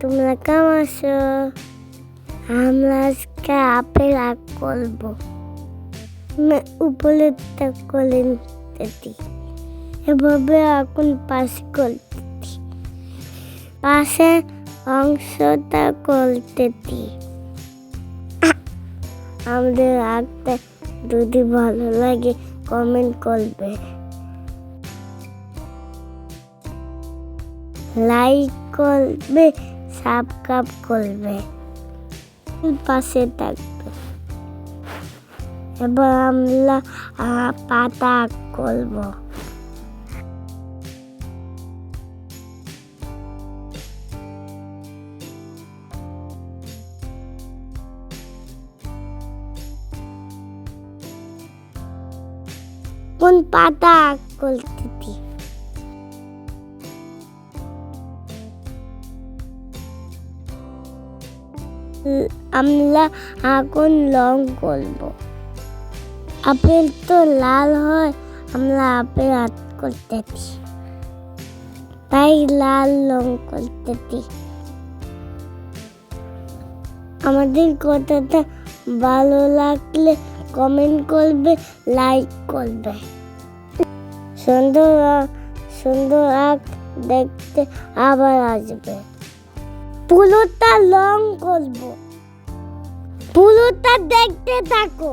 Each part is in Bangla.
তোমরা কেমন আছো? আমরা আজকে আপেল আগ করব। আমি উপরে করে এভাবে এখন পাশে করতেছি পাশে অংশটা করতেছি আমাদের আগটা যদি ভালো লাগে কমেন্ট করবে। লাইক করবে। সাবস্ক্রাইব করবে। পাশে থাকবে। এবার আমরা আহ, পাতা আঁক করব। কোন পাতা আঁক আমরা এখন লং করব। আপেল তো লাল হয়, আমরা আপেল আট করতেছি তাই লাল লং করতেছি আমাদের কথাটা ভালো লাগলে কমেন্ট করবে লাইক করবে। সুন্দর সুন্দর আঁক দেখতে আবার আসবে। পুরোটা লং করব। পুলুটা দেখতে থাকো।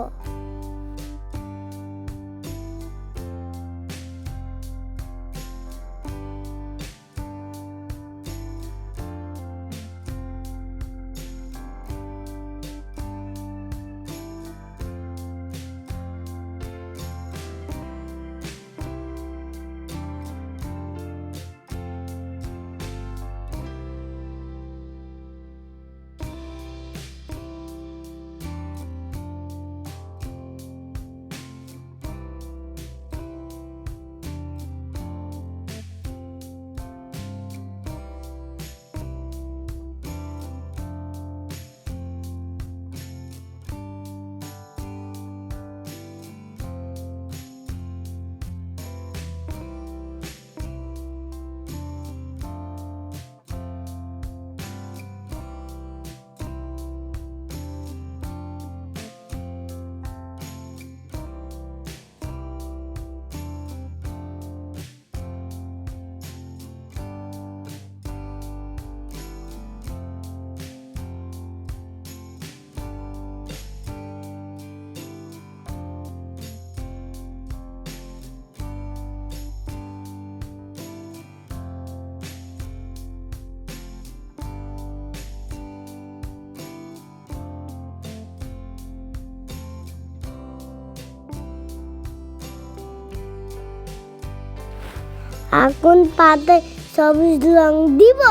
এখন পাতে সবুজ রং দিব।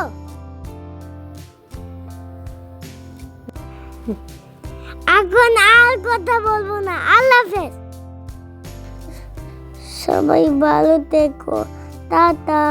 এখন আর কথা বলব না। আল্লাহ সবাই ভালো থেকো। টাটা।